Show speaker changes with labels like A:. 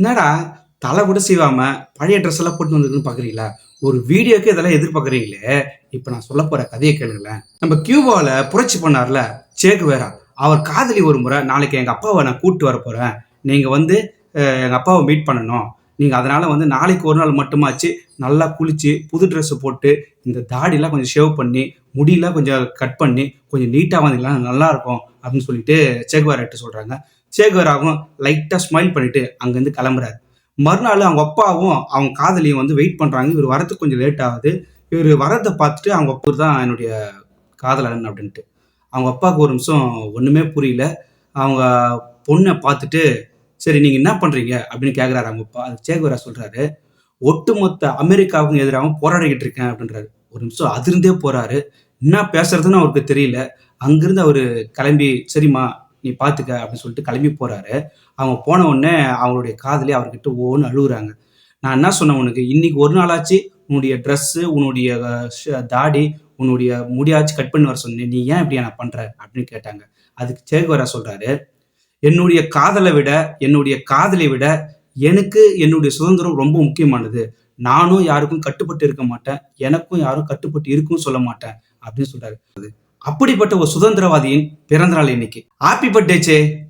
A: என்னடா தலை கூட செய்வாம பழைய ட்ரெஸ் எல்லாம் போட்டு வந்திருக்குன்னு பாக்குறீங்களா? ஒரு வீடியோக்கு இதெல்லாம் எதிர்பார்க்குறீங்களே? இப்போ நான் சொல்ல போற கதையை கேளுங்களேன். நம்ம கியூபாவில் புரட்சி பண்ணார்ல சேக்கு வேறா அவர் காதலி ஒரு முறை நாளைக்கு எங்க அப்பாவை நான் கூப்பிட்டு வர போறேன். நீங்க வந்து எங்கள் எங்க அப்பாவை மீட் பண்ணணும். நீங்கள் அதனால் வந்து நாளைக்கு ஒரு நாள் மட்டுமாச்சு நல்லா குளித்து புது ட்ரெஸ்ஸு போட்டு இந்த தாடிலாம் கொஞ்சம் ஷேவ் பண்ணி முடியெல்லாம் கொஞ்சம் கட் பண்ணி கொஞ்சம் நீட்டாக வந்தீங்கன்னா நல்லாயிருக்கும் அப்படின்னு சொல்லிட்டு சேகுவாராட்ட சொல்கிறாங்க சேகுவாராவும் லைட்டாக ஸ்மைல் பண்ணிவிட்டு அங்கேருந்து கிளம்புறாரு. மறுநாள் அவங்க அப்பாவும் அவங்க காதலியும் வந்து வெயிட் பண்ணுறாங்க இவர் வரத்துக்கு கொஞ்சம் லேட் ஆகுது. இவர் வரதை பார்த்துட்டு அவங்க அப்பா தான் என்னுடைய காதலன் அப்படின்ட்டு. அவங்க அப்பாவுக்கு ஒரு நிமிஷம் ஒன்றுமே புரியல. அவங்க பொண்ணை பார்த்துட்டு சரி நீங்க என்ன பண்றீங்க? அப்படின்னு கேக்குறாரு அவங்க அப்பா அது சேகுவரா சொல்றாரு ஒட்டுமொத்த அமெரிக்காவுக்கும் எதிராக போராடிக்கிட்டு இருக்கேன் அப்படின்றாரு. ஒரு நிமிஷம் அதிர்ந்தே போறாரு. என்ன பேசுறதுன்னு அவருக்கு தெரியல. அங்கிருந்து அவரு கிளம்பி சரிம்மா நீ பாத்துக்க அப்படின்னு சொல்லிட்டு கிளம்பி போறாரு. அவங்க போன உடனே அவங்களுடைய காதலி அவர்கிட்ட ஓன்னு அழுகுறாங்க. நான் என்ன சொன்னேன் உனக்கு? இன்னைக்கு ஒரு நாளாச்சு உன்னுடைய ட்ரெஸ்ஸு உன்னுடைய தாடி உன்னுடைய முடியாச்சு கட் பண்ணி வர சொன்னேன். நீ ஏன் இப்படி நான் பண்ற? அப்படின்னு கேட்டாங்க. அதுக்கு சேகுவரா சொல்றாரு என்னுடைய காதலை விட என்னுடைய காதலை விட எனக்கு என்னுடைய சுதந்திரம் ரொம்ப முக்கியமானது. நானும் யாருக்கும் கட்டுப்பட்டு இருக்க மாட்டேன். எனக்கும் யாரும் கட்டுப்பட்டு இருக்கும்னு சொல்ல மாட்டேன் அப்படின்னு சொல்றாரு. அப்படிப்பட்ட ஒரு சுதந்திரவாதியின் பிறந்த நாள் இன்னைக்கு. ஹாப்பி பர்த்டே சே